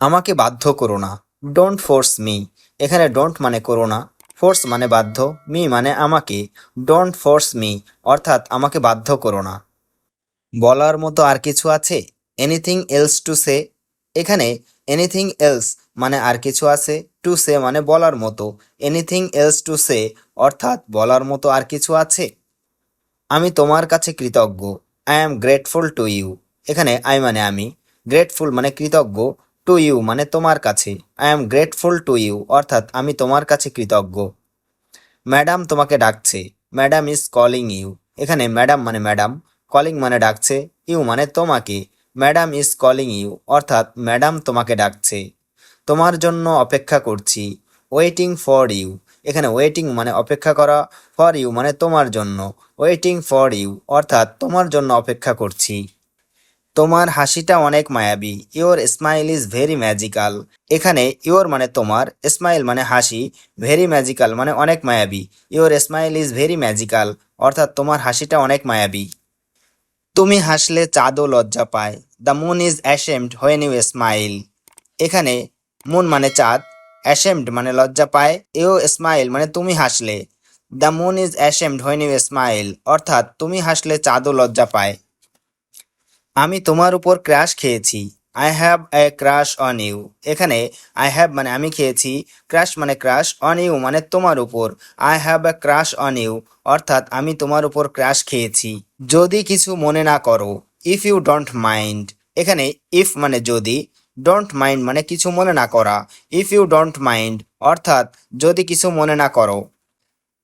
আমাকে বাধ্য করো না। ডোন্ট ফোর্স মি এখানে ডোন্ট মানে করো না। ফোর্স মানে বাধ্য। মি মানে আমাকে। ডোন্ট ফোর্স মি অর্থাৎ আমাকে বাধ্য করো না। বলার মতো আর কিছু আছে? এনিথিং এলস টু সে এখানে এনিথিং এলস মানে আর কিছু আছে। টু সে মানে বলার মতো। এনিথিং এলস টু সে অর্থাৎ বলার মতো আর কিছু আছে? আমি তোমার কাছে কৃতজ্ঞ। I am grateful to you এখানে আই মানে আমি। গ্রেটফুল মানে কৃতজ্ঞ। টু ইউ মানে তোমার কাছে। I am grateful to you অর্থাৎ আমি তোমার কাছে কৃতজ্ঞ। ম্যাডাম তোমাকে ডাকছে। ম্যাডাম ইজ কলিং ইউ এখানে ম্যাডাম মানে ম্যাডাম কলিং মানে ডাকছে ইউ মানে তোমাকে। ম্যাডাম ইজ কলিং ইউ অর্থাৎ ম্যাডাম তোমাকে ডাকছে। তোমার জন্য অপেক্ষা করছি। ওয়েটিং ফর ইউ এখানে ওয়েটিং মানে অপেক্ষা করা ফর ইউ মানে তোমার জন্য। ওয়েটিং ফর ইউ অর্থাৎ তোমার জন্য অপেক্ষা করছি। তোমার হাসিটা অনেক মায়াবী। Your smile is very magical এখানে ইওর মানে তোমার স্মাইল মানে হাসি ভেরি ম্যাজিক্যাল মানে অনেক মায়াবী। Your smile is very magical অর্থাৎ তোমার হাসিটা অনেক মায়াবী। তুমি হাসলে চাঁদও লজ্জা পায়। The moon is ashamed when you smile এখানে মুন মানে চাঁদ অ্যাশেমড মানে লজ্জা পায়। এও স্মাইল মানে তুমি হাসলে। The moon is ashamed when you smile অর্থাৎ তুমি হাসলে চাঁদও লজ্জা পায়। আমি তোমার উপর ক্র্যাশ খেয়েছি। I have a crush on you এখানে আই হ্যাভ মানে আমি খেয়েছি। ক্র্যাশ মানে ক্রাশ অন ইউ মানে তোমার উপর। I have a crush on you অর্থাৎ আমি তোমার উপর ক্র্যাশ খেয়েছি। যদি কিছু মনে না করো ইফ ইউ ডোন্ট মাইন্ড এখানে ইফ মানে যদি ডোন্ট মাইন্ড মানে কিছু মনে না করা। ইফ ইউ ডোন্ট মাইন্ড অর্থাৎ যদি কিছু মনে না করো,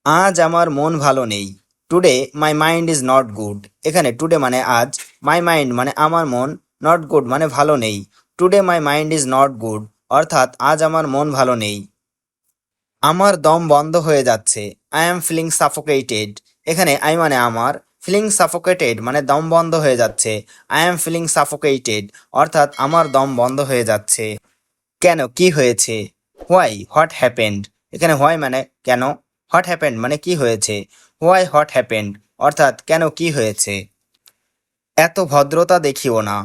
আজ আমার মন ভালো নেই। Today my mind is not good এখানে টুডে মানে আজ। মাই মাইন্ড মানে আমার মন নট গুড মানে ভালো নেই। Today my mind is not good অর্থাৎ আজ আমার মন ভালো নেই। আমার দম বন্ধ হয়ে যাচ্ছে। আই এম ফিলিং সাফোকেটেড এখানে আই মানে আমার। ফিলিং সাফোকেটেড মানে দম বন্ধ হয়ে যাচ্ছে। আই এম ফিলিং সাফোকেটেড অর্থাৎ আমার দম বন্ধ হয়ে যাচ্ছে। কেন? কি হয়েছে? হোয়াই হোয়াট হ্যাপেন্ড এখানে হোয়াই মানে কেন? হোয়াট হ্যাপেন্ড মানে কি হয়েছে? হোয়াই হোয়াট হ্যাপেন্ড অর্থাৎ কেন কি হয়েছে? এত ভদ্রতা দেখিও না।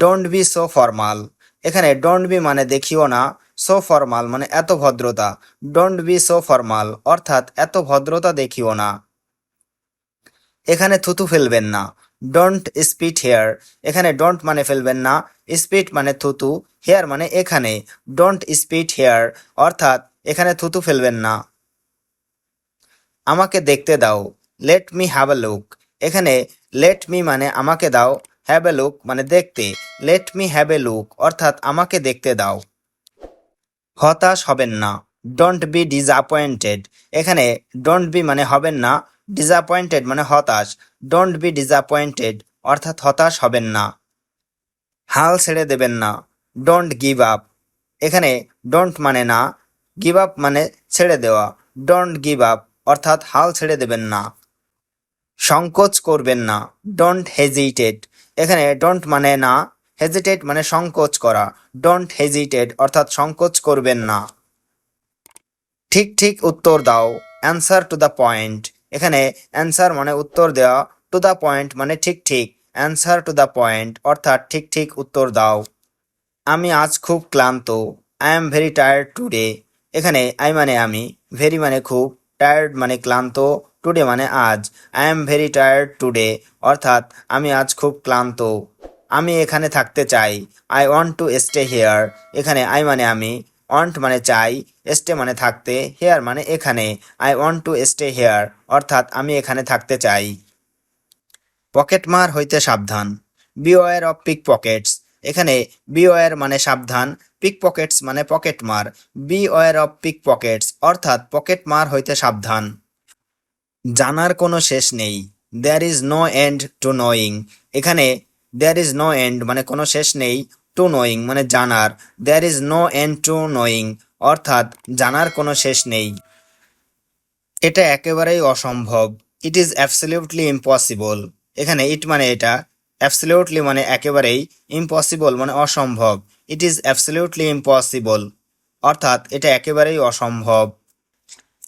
ডোন্ট বি সো ফর্মাল এখানে ডোন্ট বি মানে দেখিও না। সো ফর্মাল মানে এত ভদ্রতা। ডোন্ট বি সো ফর্মাল অর্থাৎ এত ভদ্রতা দেখিও না। এখানে থুতু ফেলবেন না। ডোন্ট স্পিট হেয়ার এখানে ডোন্ট মানে ফেলবেন না। স্পিট মানে থুতু। হেয়ার মানে এখানে। ডোন্ট স্পিট হেয়ার অর্থাৎ এখানে থুতু ফেলবেন না। আমাকে দেখতে দাও let me have a look এখানে লেট মি মানে আমাকে দাও হ্যাভ এ লুক মানে দেখতে। Let me have a look অর্থাৎ আমাকে দেখতে দাও। হতাশ হবেন না ডোন্ট বি ডিসঅ্যাপয়েন্টেড এখানে ডোন্ট বি মানে হবেন না ডিসঅ্যাপয়েন্টেড মানে হতাশ। ডোন্ট বি ডিসঅ্যাপয়েন্টেড অর্থাৎ হতাশ হবেন না। হাল ছেড়ে দেবেন না ডোন্ট গিভ আপ এখানে ডোন্ট মানে না গিভ আপ মানে ছেড়ে দেওয়া ডোন্ট গিভ আপ অর্থাৎ হাল ছেড়ে দেবেন না। সংকোচ করবেন না। ডোন্ট হেজিটেট এখানে ডোন্ট মানে না হেজিটেট মানে সংকোচ করা। ডোন্ট হেজিটেট অর্থাৎ সংকোচ করবেন না। ঠিক ঠিক উত্তর দাও। অ্যান্সার টু দ্য পয়েন্ট এখানে অ্যান্সার মানে উত্তর দেওয়া টু দ্য পয়েন্ট মানে ঠিক ঠিক। অ্যান্সার টু দ্য পয়েন্ট অর্থাৎ ঠিক ঠিক উত্তর দাও। আমি আজ খুব ক্লান্ত। I am very tired today এখানে আই মানে আমি ভেরি মানে খুব। টায়ার্ড মানে ক্লান্ত টুডে মানে আজ। I am very tired today অর্থাৎ আমি আজ খুব ক্লান্ত। আমি এখানে থাকতে চাই। I want to stay here এখানে আই মানে আমি ওয়ান্ট মানে চাই স্টে মানে থাকতে হেয়ার মানে এখানে। I want to stay here অর্থাৎ আমি এখানে থাকতে চাই। পকেটমার হইতে সাবধান। বিওয়ার অফ পিক পকেটস এখানে বিওয়ার মানে সাবধান পিক পকেটস মানে পকেটমার beware of pick pockets অর্থাৎ পকেটমার হইতে সাবধান। জানার কোনো শেষ নেই। There is no end to knowing এখানে দেয়ার ইজ নো এন্ড মানে কোনো শেষ নেই টু নোয়িং মানে জানার। There is no end to knowing অর্থাৎ জানার কোনো শেষ নেই। এটা একেবারেই অসম্ভব। ইট ইজ অ্যাবসলিউটলি ইম্পসিবল এখানে ইট মানে এটা। অ্যাবসলিউটলি মানে একেবারেই ইম্পসিবল মানে অসম্ভব। ইট ইজ অ্যাবসলিউটলি ইম্পসিবল অর্থাৎ এটা একেবারেই অসম্ভব।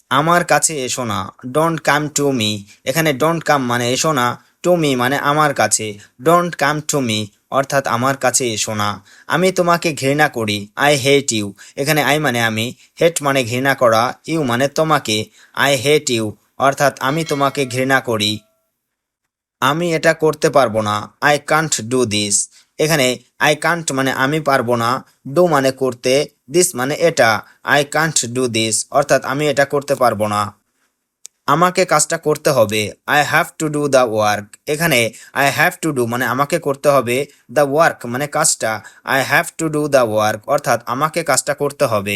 আমার কাছে এসো না। ডোন্ট কাম টু মি এখানে ডোন্ট কাম মানে এসো না। টু মি মানে আমার কাছে। ডোন্ট কাম টু মি অর্থাৎ আমার কাছে এসো না। আমি তোমাকে ঘৃণা করি। আই হেট ইউ এখানে আই মানে আমি। হেট মানে ঘৃণা করা। ইউ মানে তোমাকে। আই হেট ইউ অর্থাৎ আমি তোমাকে ঘৃণা করি। আমি এটা করতে পারব না। আই কান্ট ডু দিস এখানে আই কান্ট মানে আমি পারব না। ডু মানে করতে দিস মানে এটা। আই কান্ট ডু দিস অর্থাৎ আমি এটা করতে পারব না। আমাকে কাজটা করতে হবে। I have to do the work এখানে আই হ্যাভ টু ডু মানে আমাকে করতে হবে দ্য ওয়ার্ক মানে কাজটা। I have to do the work অর্থাৎ আমাকে কাজটা করতে হবে।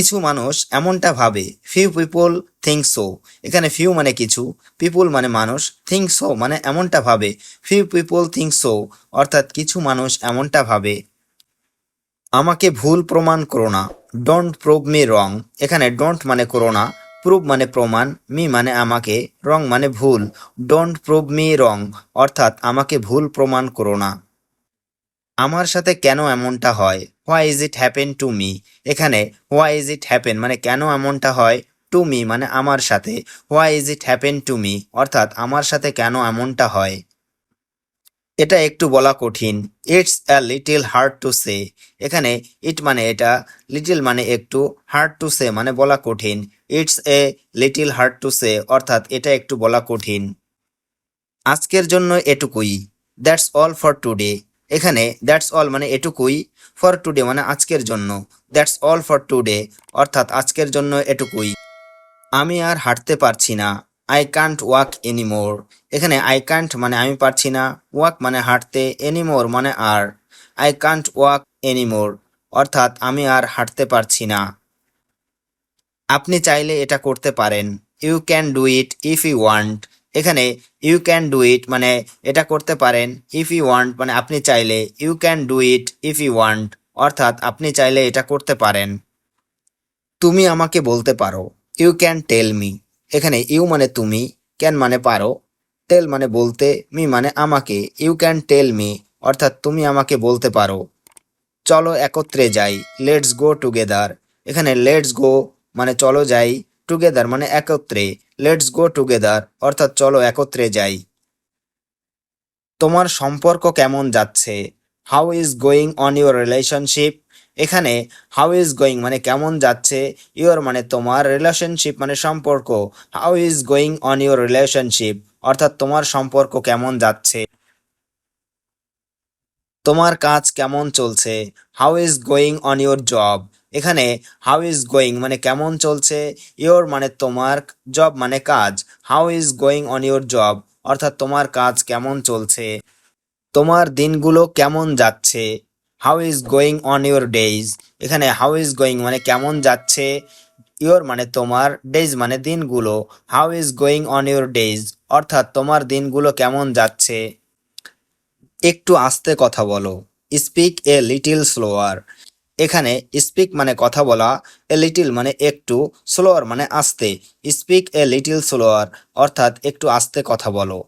কিছু মানুষ এমনটা ভাবে ফিউ পিপল থিঙ্ক সো এখানে ফিউ মানে কিছু পিপুল মানে মানুষ থিঙ্ক সো মানে এমনটা ভাবে ফিউ পিপল থিঙ্ক সো অর্থাৎ কিছু মানুষ এমনটা ভাবে, আমাকে ভুল প্রমাণ করো না ডোন্ট প্রুভ মি রং এখানে ডোন্ট মানে করো না প্রুভ মানে প্রমাণ মি মানে আমাকে রং মানে ভুল ডোন্ট প্রুভ মি রং অর্থাৎ আমাকে ভুল প্রমাণ করো না। আমার সাথে কেন এমনটা হয়? Why is it happen to me এখানে হোয়াই ইজ ইট হ্যাপেন মানে কেন এমনটা হয়? টু মি মানে আমার সাথে। Why is it happen to me অর্থাৎ আমার সাথে কেন এমনটা হয়? এটা একটু বলা কঠিন। It's a little hard to say এখানে ইট মানে এটা লিটিল মানে একটু হার্ড টু সে মানে বলা কঠিন। It's a little hard to say অর্থাৎ এটা একটু বলা কঠিন। আজকের জন্য এটুকুই। দ্যাটস অল ফর টুডে এখানে দ্যাটস অল মানে এটুকুই ফর টুডে মানে আজকের জন্য। দ্যাটস অল ফর টুডে অর্থাৎ আজকের জন্য এটুকুই। আমি আর হাঁটতে পারছি না। আই কান্ট ওয়াক এনিমোর এখানে আই কান্ট মানে আমি পারছি না। ওয়াক মানে হাঁটতে এনিমোর মানে আর। আই কান্ট ওয়াক এনিমোর অর্থাৎ আমি আর হাঁটতে পারছি না। আপনি চাইলে এটা করতে পারেন। You can do it if you want এখানে ইউ ক্যান ডু ইট মানে এটা করতে পারেন ইফ ইউ ওয়ান্ট মানে আপনি চাইলে you can do it if you want অর্থাৎ আপনি চাইলে এটা করতে পারেন। তুমি আমাকে বলতে পারো ইউ ক্যান টেল মি এখানে ইউ মানে তুমি ক্যান মানে পারো টেল মানে বলতে মি মানে আমাকে ইউ ক্যান টেল মি অর্থাৎ তুমি আমাকে বলতে পারো। চলো একত্রে যাই লেটস গো টুগেদার এখানে লেটস গো মানে চলো যাই টুগেদার মানে একত্রে লেটস গো টুগেদার অর্থাৎ চলো একত্রে যাই। তোমার সম্পর্ক কেমন যাচ্ছে? How is going on your relationship এখানে হাউ ইজ গোয়িং মানে কেমন যাচ্ছে? ইউর মানে তোমার রিলেশনশিপ মানে সম্পর্ক। How is going on your relationship অর্থাৎ তোমার সম্পর্ক কেমন যাচ্ছে? তোমার কাজ কেমন চলছে? How is going on your job এখানে হাউ ইজ গোয়িং মানে কেমন চলছে ইয়োর মানে তোমার জব মানে কাজ how is going on your job অর্থাৎ তোমার কাজ কেমন চলছে, তোমার দিনগুলো কেমন যাচ্ছে how is going on your days এখানে হাউ ইজ গোয়িং মানে কেমন যাচ্ছে ইয়োর মানে তোমার ডেইজ মানে দিনগুলো how is going on your days অর্থাৎ তোমার দিনগুলো কেমন যাচ্ছে, একটু আস্তে কথা বলো স্পিক এ লিটিল স্লোয়ার এখানে স্পিক মানে কথা বলা এ লিটিল মানে একটু স্লোয়ার মানে আস্তে। স্পিক এ লিটিল স্লোয়ার অর্থাৎ একটু আস্তে কথা বলো।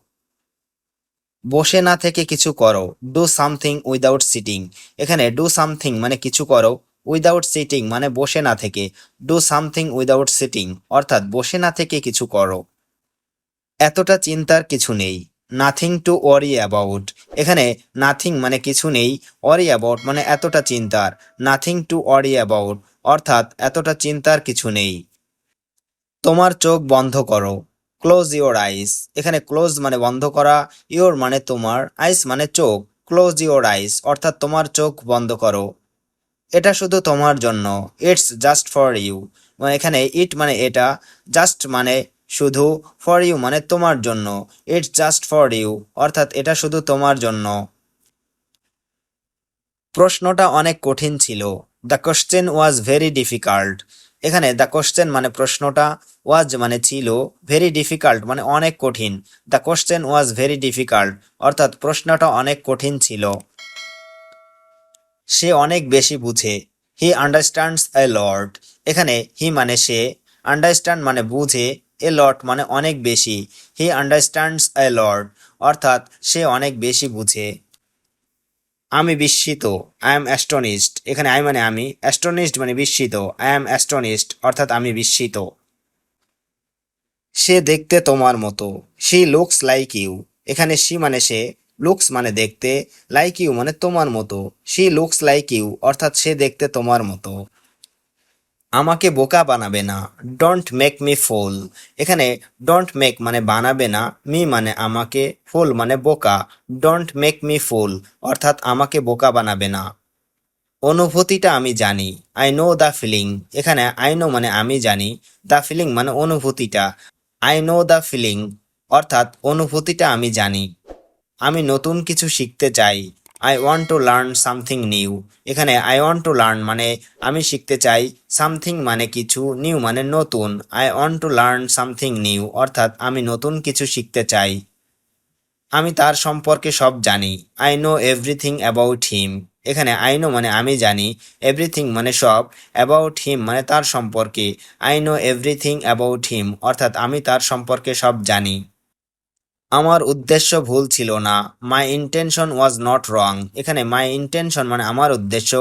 বসে না থেকে কিছু করো ডু সামথিং উইদাউট সিটিং এখানে ডু সামথিং মানে কিছু করো উইদাউট সিটিং মানে বসে না থেকে ডু সামথিং উইদাউট সিটিং অর্থাৎ বসে না থেকে কিছু করো। এতটা চিন্তার কিছু নেই। নাথিং টু ওয়ারি অ্যাবাউট এখানে নাথিং মানে কিছু নেই ওয়ারি অ্যাবাউট মানে এতটা চিন্তার নাথিং টু ওয়ারি অ্যাবাউট অর্থাৎ এতটা চিন্তার কিছু নেই। তোমার চোখ বন্ধ করো ক্লোজ ইওর আইস এখানে ক্লোজ মানে বন্ধ করা ইওর মানে তোমার আইস মানে চোখ ক্লোজ ইওর আইস অর্থাৎ তোমার চোখ বন্ধ করো। এটা শুধু তোমার জন্য ইটস জাস্ট ফর ইউ মানে এখানে ইট মানে এটা জাস্ট মানে শুধু ফর ইউ মানে তোমার জন্য। ইটস জাস্ট ফর ইউ অর্থাৎ এটা শুধু তোমার জন্য। প্রশ্নটা অনেক কঠিন ছিল। The question was very difficult এখানে দ্য কোশ্চেন মানে প্রশ্নটা ওয়াজ মানে ছিল ভেরি ডিফিকাল্ট মানে অনেক কঠিন। The question was very difficult অর্থাৎ প্রশ্নটা অনেক কঠিন ছিল। সে অনেক বেশি বুঝে। হি আন্ডারস্ট্যান্ডস এ লর্ড এখানে হি মানে সে আন্ডারস্ট্যান্ড মানে বুঝে। এ লট মানে অনেক বেশি। হি আন্ডারস্ট্যান্ডস এ লট অর্থাৎ সে অনেক বেশি বুঝে। আমি বিস্মিত আই এম অ্যাস্টনিস্ট এখানে আই মানে আমি অ্যাস্টনিস্ট মানে বিস্মিত আই এম অ্যাস্টনিস্ট অর্থাৎ আমি বিস্মিত। সে দেখতে তোমার মতো সি লুকস লাইক ইউ এখানে সি মানে সে লুকস মানে দেখতে লাইক ইউ মানে তোমার মতো। সি লুকস লাইক ইউ অর্থাৎ সে দেখতে তোমার মতো। আমাকে বোকা বানাবে না। ডোন্ট মেক মি ফুল এখানে ডোন্ট মেক মানে বানাবে না মি মানে আমাকে ফুল মানে বোকা। ডোন্ট মেক মি ফুল অর্থাৎ আমাকে বোকা বানাবে না। অনুভূতিটা আমি জানি আই নো দ্য ফিলিং এখানে আই নো মানে আমি জানি দ্য ফিলিং মানে অনুভূতিটা। আই নো দ্য ফিলিং অর্থাৎ অনুভূতিটা আমি জানি। আমি নতুন কিছু শিখতে চাই। I want to learn something new এখানে আই ওয়ান্ট টু লার্ন মানে আমি শিখতে চাই সামথিং মানে কিছু নিউ মানে নতুন। I want to learn something new অর্থাৎ আমি নতুন কিছু শিখতে চাই। আমি তার সম্পর্কে সব জানি। I know everything about him এখানে আই নো মানে আমি জানি। এভরিথিং মানে সব। অ্যাবাউট হিম মানে তার সম্পর্কে। I know everything about him অর্থাৎ আমি তার সম্পর্কে সব জানি। আমার উদ্দেশ্য ভুল ছিল না। মাই ইন্টেনশন ওয়াজ নট রং এখানে মাই ইন্টেনশন মানে আমার উদ্দেশ্য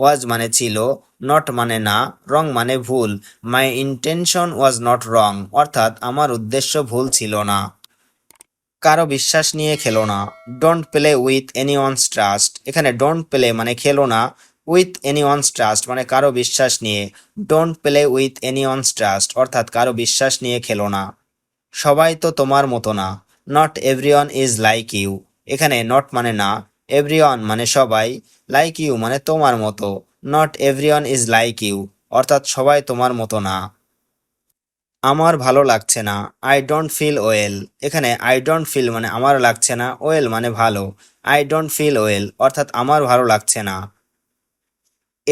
ওয়াজ মানে ছিল নট মানে না রং মানে ভুল। মাই ইন্টেনশন ওয়াজ নট রং অর্থাৎ আমার উদ্দেশ্য ভুল ছিল না। কারও বিশ্বাস নিয়ে খেলো না। Don't play with anyone's trust এখানে ডোন্ট প্লে মানে খেলো না। উইথ এনি ওয়ানস ট্রাস্ট মানে কারও বিশ্বাস নিয়ে। Don't play with anyone's trust অর্থাৎ কারও বিশ্বাস নিয়ে খেলো না। সবাই তো তোমার মতো না। Not everyone is like you এখানে নট মানে না এভরিওয়ান মানে সবাই লাইক ইউ মানে তোমার মতো। Not everyone is like you অর্থাৎ সবাই তোমার মতো না। আমার ভালো লাগছে না আই ডোন্ট ফিল ওয়েল এখানে আই ডোন্ট ফিল মানে আমার লাগছে না ওয়েল মানে ভালো। আই ডোন্ট ফিল ওয়েল অর্থাৎ আমার ভালো লাগছে না।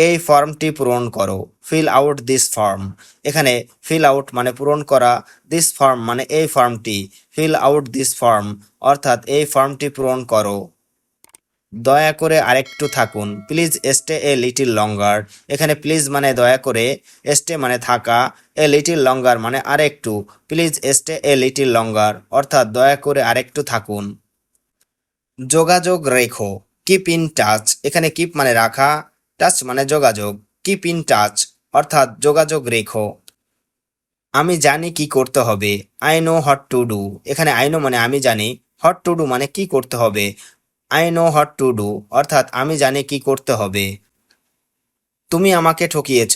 এই ফর্মটি পূরণ করো। ফিল আউট দিস ফর্ম এখানে ফিল আউট মানে পূরণ করা। দিস ফর্ম মানে এই ফর্মটি। ফিল আউট দিস ফর্ম অর্থাৎ এই ফর্মটি পূরণ করো। দয়া করে আরেকটু থাকুন। Please stay a little longer এখানে প্লিজ মানে দয়া করে স্টে মানে থাকা। এ লিটিল লঙ্গার মানে আরেকটু। Please stay a little longer অর্থাৎ দয়া করে আরেকটু থাকুন। যোগাযোগ রেখো। কিপ ইন টাচ এখানে কিপ মানে রাখা। টাচ মানে যোগাযোগ কিপ ইন টাচ অর্থাৎ যোগাযোগ রেখো। আমি জানি কি করতে হবে I know what to do এখানে আই নো মানে আমি জানি হট টু ডু মানে কি করতে হবে। I know what to do অর্থাৎ আমি জানি কি করতে হবে। তুমি আমাকে ঠকিয়েছ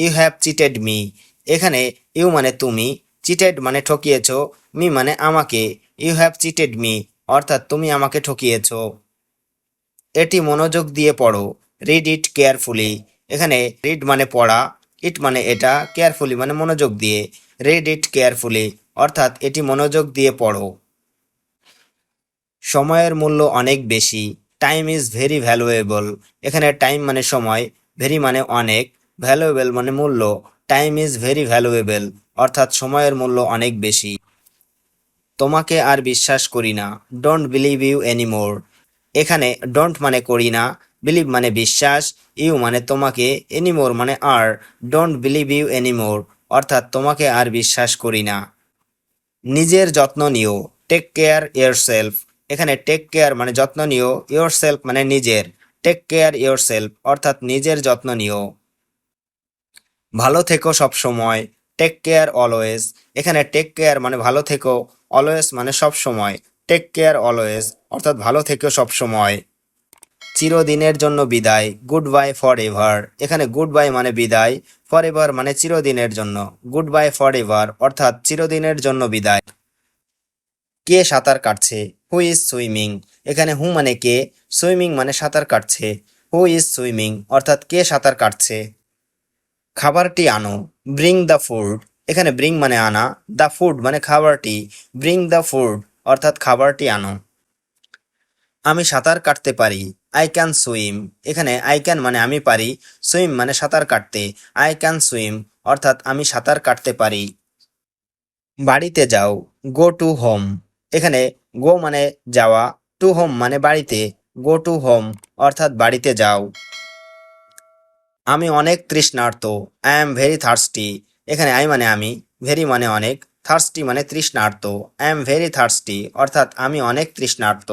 ইউ হ্যাভ চিটেড মি এখানে ইউ মানে তুমি চিটেড মানে ঠকিয়েছ মি মানে আমাকে ইউ হ্যাভ চিটেড মি অর্থাৎ তুমি আমাকে ঠকিয়েছ। এটি মনোযোগ দিয়ে পড়ো। রিড ইট কেয়ারফুলি এখানে রিড মানে পড়া ইট মানে এটা কেয়ারফুলি মানে মনোযোগ দিয়ে রিড ইট কেয়ারফুলি অর্থাৎ এটি মনোযোগ দিয়ে পড়ো। সময়ের মূল্য অনেক বেশি টাইম ইজ ভেরি ভ্যালুয়েবল এখানে টাইম মানে সময় ভেরি মানে অনেক ভ্যালুয়েবল মানে মূল্য টাইম ইজ ভেরি ভ্যালুয়েবল অর্থাৎ সময়ের মূল্য অনেক বেশি। তোমাকে আর বিশ্বাস করি না ডোন্ট বিলিভ ইউ এনিমোর এখানে ডোন্ট মানে করি না বিলিভ মানে বিশ্বাস ইউ মানে তোমাকে এনিমোর মানে আর ডোন্ট বিলিভ ইউ এনিমোর অর্থাৎ তোমাকে আর বিশ্বাস করি না। নিজের যত্ন নিও টেক কেয়ার ইয়ার সেলফ এখানে টেক কেয়ার মানে যত্ন নিও ইয়োর সেলফ মানে নিজের টেক কেয়ার ইয়োর সেলফ অর্থাৎ নিজের যত্ন নিও। ভালো থেকো সব সময় টেক কেয়ার অলওয়েজ এখানে টেক কেয়ার মানে ভালো থেকো অলওয়েজ মানে সব সময় টেক কেয়ার অলওয়েজ অর্থাৎ ভালো থেকো সব সময়। চিরদিনের জন্য বিদায় গুড বাই ফর এভার এখানে গুড বাই মানে বিদায় ফর এভার মানে চিরদিনের জন্য। গুড বাই ফর এভার অর্থাৎ চিরদিনের জন্য বিদায়। কে সাঁতার কাটছে? হু ইজ সুইমিং এখানে হু মানে কে? সুইমিং মানে সাঁতার কাটছে। হু ইজ সুইমিং অর্থাৎ কে সাঁতার কাটছে? খাবারটি আনো। ব্রিং দ্য ফুড এখানে ব্রিং মানে আনা। দ্য ফুড মানে খাবারটি। ব্রিং দ্য ফুড অর্থাৎ খাবারটি আনো। আমি সাঁতার কাটতে পারি। আই ক্যান সুইম এখানে আই ক্যান মানে আমি পারি। সুইম মানে সাঁতার কাটতে। আই ক্যান সুইম অর্থাৎ আমি সাঁতার কাটতে পারি। বাড়িতে যাও। গো টু হোম এখানে গো মানে যাওয়া। টু হোম মানে বাড়িতে। গো টু হোম অর্থাৎ বাড়িতে যাও। আমি অনেক তৃষ্ণার্ত। আই এম ভেরি থার্সটি এখানে আই মানে আমি। ভেরি মানে অনেক। থার্সটি মানে তৃষ্ণার্ত। আই এম ভেরি থার্সটি অর্থাৎ আমি অনেক তৃষ্ণার্ত।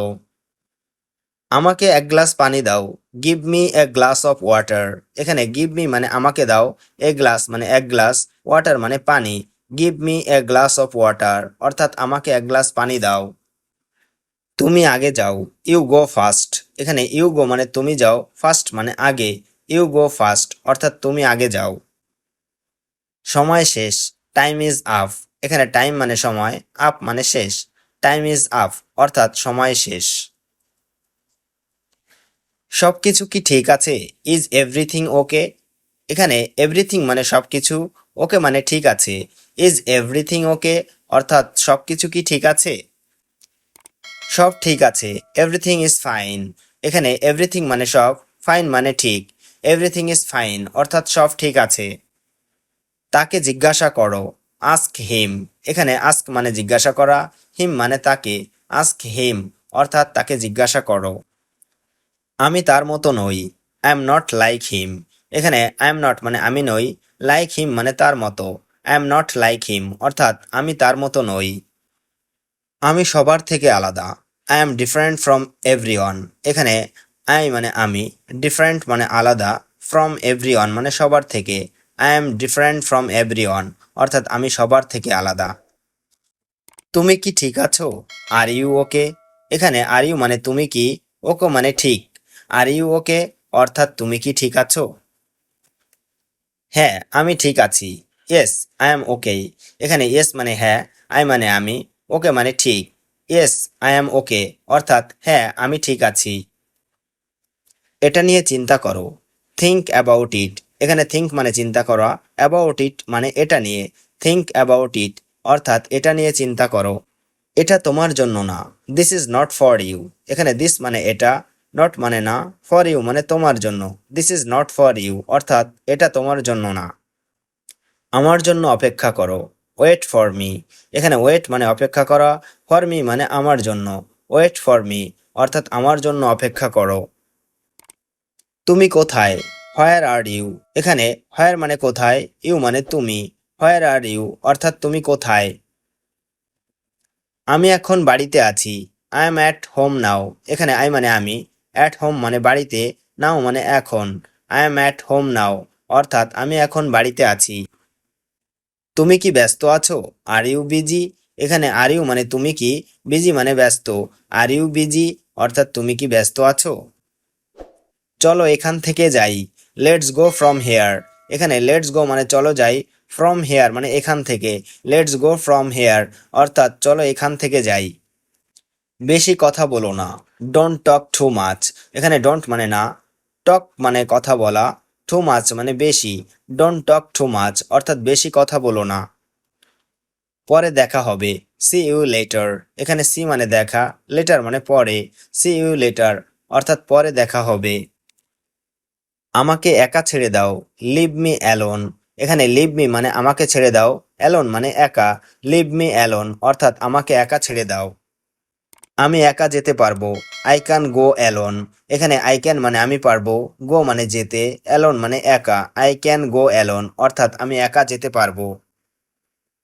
আমাকে এক গ্লাস পানি দাও। Give me a glass of water এখানে গিভ মি মানে আমাকে দাও। এ গ্লাস মানে এক গ্লাস। ওয়াটার মানে পানি। Give me a glass of water অর্থাৎ আমাকে এক গ্লাস পানি দাও। তুমি আগে যাও। ইউ গো ফার্স্ট এখানে ইউ গো মানে তুমি যাও। ফার্স্ট মানে আগে। ইউ গো ফার্স্ট অর্থাৎ তুমি আগে যাও। সময় শেষ। টাইম ইজ আপ এখানে টাইম মানে সময়। আপ মানে শেষ। টাইম ইজ আপ অর্থাৎ সময় শেষ। সবকিছু কি ঠিক আছে? ইজ এভরিথিং ওকে এখানে এভরিথিং মানে সব কিছু ওকে মানে ঠিক আছে। ইজ এভরিথিং ওকে অর্থাৎ সব কিছু কি ঠিক আছে? সব ঠিক আছে। এভরিথিং ইজ ফাইন এখানে এভরিথিং মানে সব ফাইন মানে ঠিক। এভরিথিং ইজ ফাইন অর্থাৎ সব ঠিক আছে। তাকে জিজ্ঞাসা করো। আস্ক হিম এখানে আস্ক মানে জিজ্ঞাসা করা হিম মানে তাকে। আস্ক হিম অর্থাৎ তাকে জিজ্ঞাসা করো। আমি তার মতো নই। I am not like him এখানে আই এম নট মানে আমি নই। লাইক হিম মানে তার মতো। I am not like him অর্থাৎ আমি তার মতো নই। আমি সবার থেকে আলাদা। I am different from every এখানে আই মানে আমি। ডিফারেন্ট মানে আলাদা। ফ্রম এভরি মানে সবার থেকে। I am different from every অর্থাৎ আমি সবার থেকে আলাদা। তুমি কি ঠিক আছো? আর ইউ ওকে এখানে আর ইউ মানে তুমি কি? ওকে মানে ঠিক। আর ইউ ওকে অর্থাৎ তুমি কি ঠিক আছো? হ্যাঁ আমি ঠিক আছি। ইয়েস আই এম ওকে এখানে ইয়েস মানে হ্যাঁ আই মানে আমি। ওকে মানে ঠিক। ইয়েস আই এম ওকে অর্থাৎ হ্যাঁ আমি ঠিক আছি। এটা নিয়ে চিন্তা করো। থিঙ্ক অ্যাবাউট ইট এখানে থিঙ্ক মানে চিন্তা করা। অ্যাবাউট ইট মানে এটা নিয়ে। থিঙ্ক অ্যাবাউট ইট অর্থাৎ এটা নিয়ে চিন্তা করো। এটা তোমার জন্য না। This is not for you এখানে দিস মানে এটা। নট মানে না ফর ইউ মানে তোমার জন্য। This is not for you অর্থাৎ এটা তোমার জন্য না। আমার জন্য অপেক্ষা করো। ওয়েট ফর মি এখানে ওয়েট মানে অপেক্ষা করা ফর মি মানে আমার জন্য। ওয়েট ফর মি অর্থাৎ আমার জন্য অপেক্ষা করো। তুমি কোথায়? হোয়ার আর ইউ এখানে হোয়ার মানে কোথায় ইউ মানে তুমি। হোয়ার আর ইউ অর্থাৎ তুমি কোথায়? আমি এখন বাড়িতে আছি। I am at home now এখানে আই মানে আমি। অ্যাট হোম মানে বাড়িতে নাও মানে এখন। I am at home now অর্থাৎ আমি এখন বাড়িতে আছি। তুমি কি ব্যস্ত আছো? আর ইউ বিজি এখানে আর ইউ মানে তুমি কি? বিজি মানে ব্যস্ত। আর ইউ বিজি অর্থাৎ তুমি কি ব্যস্ত আছো? চলো এখান থেকে যাই। লেটস গো ফ্রম হেয়ার এখানে লেটস গো মানে চলো যাই। ফ্রম হেয়ার মানে এখান থেকে। লেটস গো ফ্রম হেয়ার অর্থাৎ চলো এখান থেকে যাই। বেশি কথা বলো না। ডোন্ট টক টু মাচ এখানে ডোন্ট মানে না টক মানে কথা বলা টু মাচ মানে বেশি। ডোন্ট টক টু মাচ অর্থাৎ বেশি কথা বলো না। পরে দেখা হবে। সি ইউ লেটার এখানে সি মানে দেখা লেটার মানে পরে। সি ইউ লেটার অর্থাৎ পরে দেখা হবে। আমাকে একা ছেড়ে দাও। লিভ মি অ্যালোন এখানে লিভ মি মানে আমাকে ছেড়ে দাও। অ্যালোন মানে একা। লিভ মি অ্যালোন অর্থাৎ আমাকে একা ছেড়ে দাও। আমি একা যেতে পারব। আই ক্যান গো অ্যালোন এখানে আই ক্যান মানে আমি পারব। গো মানে যেতে অ্যালোন মানে একা। আই ক্যান গো অ্যালোন অর্থাৎ আমি একা যেতে পারব।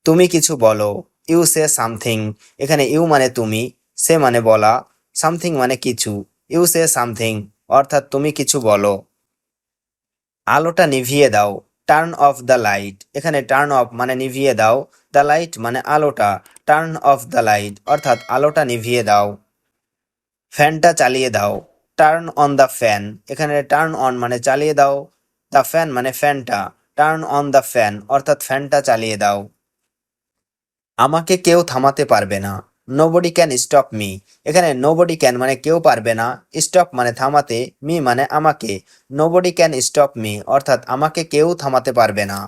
তুমি কিছু বলো। ইউ সে সামথিং এখানে ইউ মানে তুমি, সে মানে বলা। সামথিং মানে কিছু। ইউ সে সামথিং অর্থাৎ তুমি কিছু বলো। আলোটা নিভিয়ে দাও। টার্ন অফ দ্য লাইট এখানে টার্ন অফ মানে নিভিয়ে দাও। দ্য লাইট মানে আলোটা। টার্ন অফ দ্য লাইট অর্থাৎ আলোটা নিভিয়ে দাও। ফ্যানটা চালিয়ে দাও। টার্ন অন দ্য ফ্যান এখানে টার্ন অন মানে চালিয়ে দাও। দ্য ফ্যান মানে ফ্যানটা টার্ন অন দ্য ফ্যান অর্থাৎ ফ্যানটা চালিয়ে দাও। আমাকে কেউ থামাতে পারবে না। নোবডি ক্যান স্টপ মি এখানে নোবডি ক্যান মানে কেউ পারবে না। স্টপ মানে থামাতে মি মানে আমাকে। নোবডি ক্যান স্টপ মি অর্থাৎ আমাকে কেউ থামাতে পারবে না।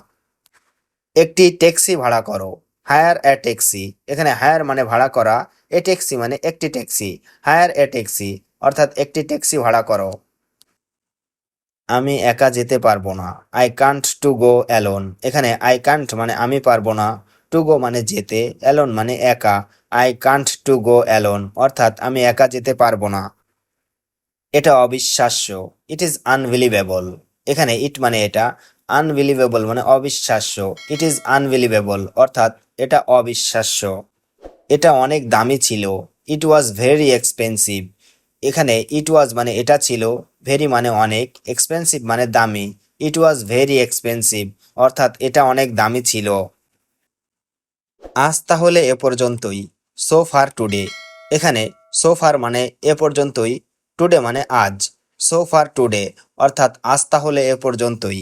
একটি ট্যাক্সি ভাড়া করো। Hire a taxi. এখানে হায়ার মানে ভাড়া করা, এ ট্যাক্সি মানে একটি ট্যাক্সি। হায়ার এ ট্যাক্সি, অর্থাৎ একটি ট্যাক্সি ভাড়া করো। আমি একা যেতে পারব না। I can't to go alone এখানে আই কান্ট মানে আমি পারব না। টু গো মানে যেতে অ্যালোন মানে একা। I can't to go alone অর্থাৎ আমি একা যেতে পারব না। এটা অবিশ্বাস্য। ইট ইজ আনবিলিভেবল এখানে ইট মানে এটা আনবিলিভেবল মানে অবিশ্বাস্য ইট ইজ আনবিলিভেবল অর্থাৎ এটা অবিশ্বাস্য। এটা অনেক দামি ছিল ইট ওয়াজ ভেরি এক্সপেন্সিভ এখানে ইট ওয়াজ মানে এটা ছিল ভেরি মানে অনেক এক্সপেন্সিভ মানে দামি ইট ওয়াজ ভেরি এক্সপেন্সিভ অর্থাৎ এটা অনেক দামি ছিল। আজ তাহলে এ পর্যন্তই সো ফার টুডে এখানে সো ফার মানে এ পর্যন্তই টুডে মানে আজ। সো ফার টুডে অর্থাৎ আজ তাহলে এ পর্যন্তই।